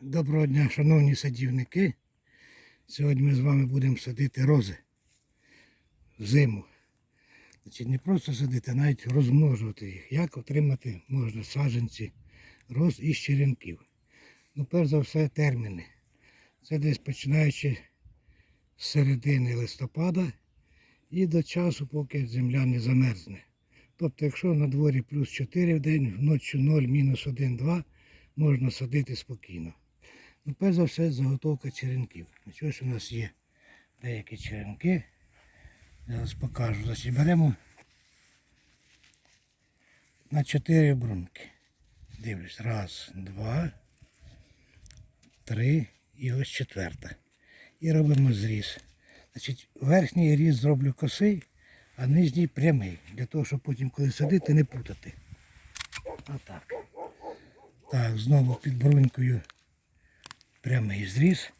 Доброго дня, шановні садівники. Сьогодні ми з вами будемо садити рози в зиму. Значить, не просто садити, а навіть розмножувати їх. Як отримати можна саджанці роз із черенків. Ну, перш за все, терміни. Це десь починаючи з середини листопада і до часу, поки земля не замерзне. Тобто, якщо на дворі плюс 4 в день, вночі 0, мінус 1, 2, можна садити спокійно. Ну, перш за все, заготовка черенків. Значить, ось у нас є деякі черенки. Зараз покажу. Значить, беремо на 4 брунки. Дивлюсь. Раз, два, три і ось четверта. І робимо зріз. Значить, верхній різ зроблю косий, а нижній прямий. Для того, щоб потім, коли садити, не путати. Отак. Так, знову під брунькою прямий зріз.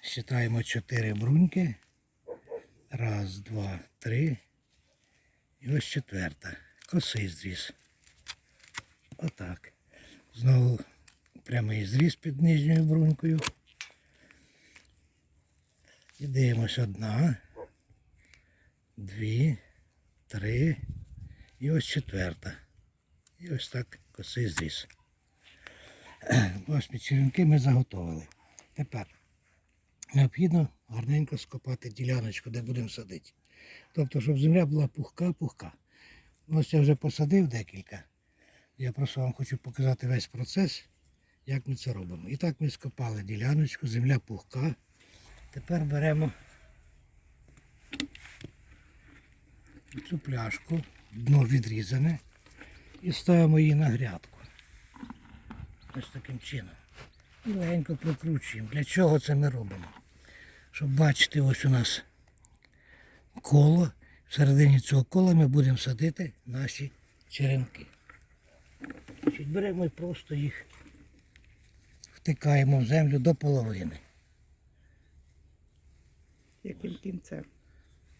Считаємо 4 бруньки. Раз, два, три. І ось четверта. Косий зріз. Отак. Знову прямий зріз під нижньою брунькою. І дивимось одна, дві, три. І ось четверта. І ось так косий зріз. Ось черенки ми заготовили. Тепер необхідно гарненько скопати діляночку, де будемо садити. Тобто, щоб земля була пухка-пухка. Ось я вже посадив декілька. Я просто вам хочу показати весь процес, як ми це робимо. І так ми скопали діляночку, земля пухка. Тепер беремо цю пляшку, дно відрізане, і ставимо її на грядку. Ось таким чином. І легенько прокручуємо. Для чого це ми робимо? Щоб бачити, ось у нас коло. Всередині цього кола ми будемо садити наші черенки. Значить, беремо і просто їх втикаємо в землю до половини. Яким кінцем?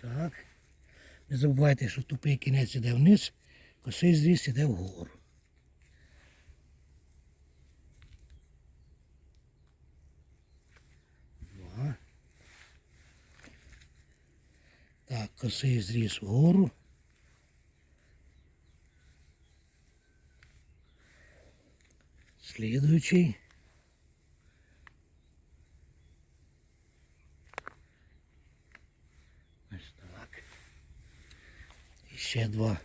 Так. Не забувайте, що тупий кінець іде вниз, косий зріз іде вгору. Так, косий зріз вгору. Слідуючий. Ось так. Ще два.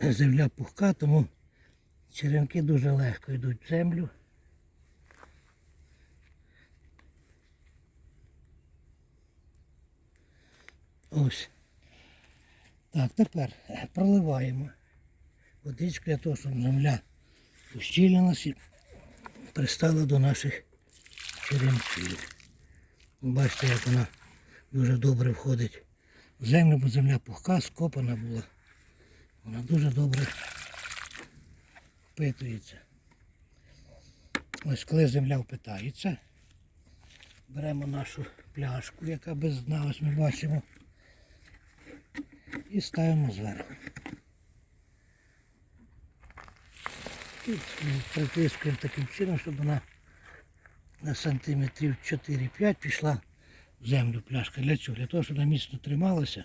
Земля пухка, тому черенки дуже легко йдуть в землю. Ось. Так, тепер проливаємо водичку для того, щоб земля ущільнилася і пристала до наших черенків. Бачите, як вона дуже добре входить в землю, бо земля пухка, скопана була. Вона дуже добре впитується. Ось коли земля впитається, беремо нашу пляшку, яка без дна, ось ми бачимо, і ставимо зверху. І притискуємо таким чином, щоб вона на сантиметрів 4-5 пішла в землю пляшка. Для чого? Для того, щоб вона міцно трималася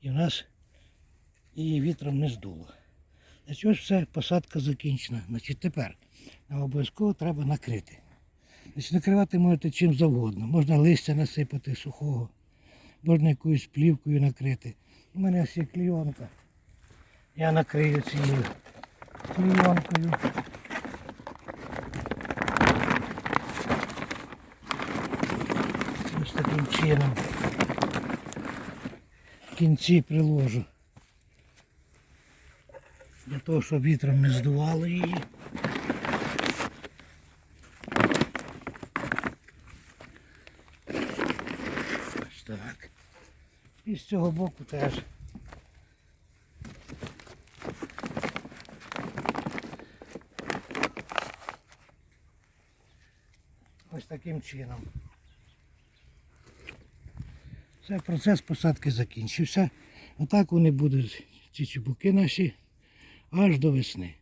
і в нас її вітром не здуло. Значить, ось все, посадка закінчена. Значить, тепер нам обов'язково треба накрити. Значить, накривати можете чим завгодно. Можна листя насипати сухого, можна якоюсь плівкою накрити. У мене є клійонка. Я накрию цією клійонкою. Ось таким чином. Кінці приложу. Для того, щоб вітром не здувало її. Ось так. І з цього боку теж. Ось таким чином. Все, процес посадки закінчився. Отак вони будуть, ці чубуки наші аж до весни.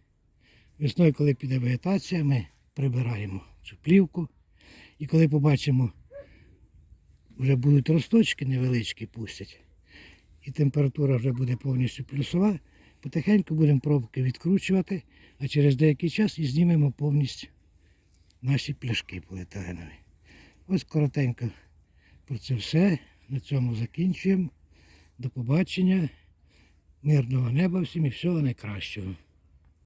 Весною, коли піде вегетація, ми прибираємо цю плівку. І коли побачимо, вже будуть росточки невеличкі пустять, і температура вже буде повністю плюсова, потихеньку будемо пробки відкручувати, а через деякий час і знімемо повністю наші пляшки поліетиленові. Ось коротенько про це все. На цьому закінчуємо. До побачення. Мирного неба всім і всього найкращого.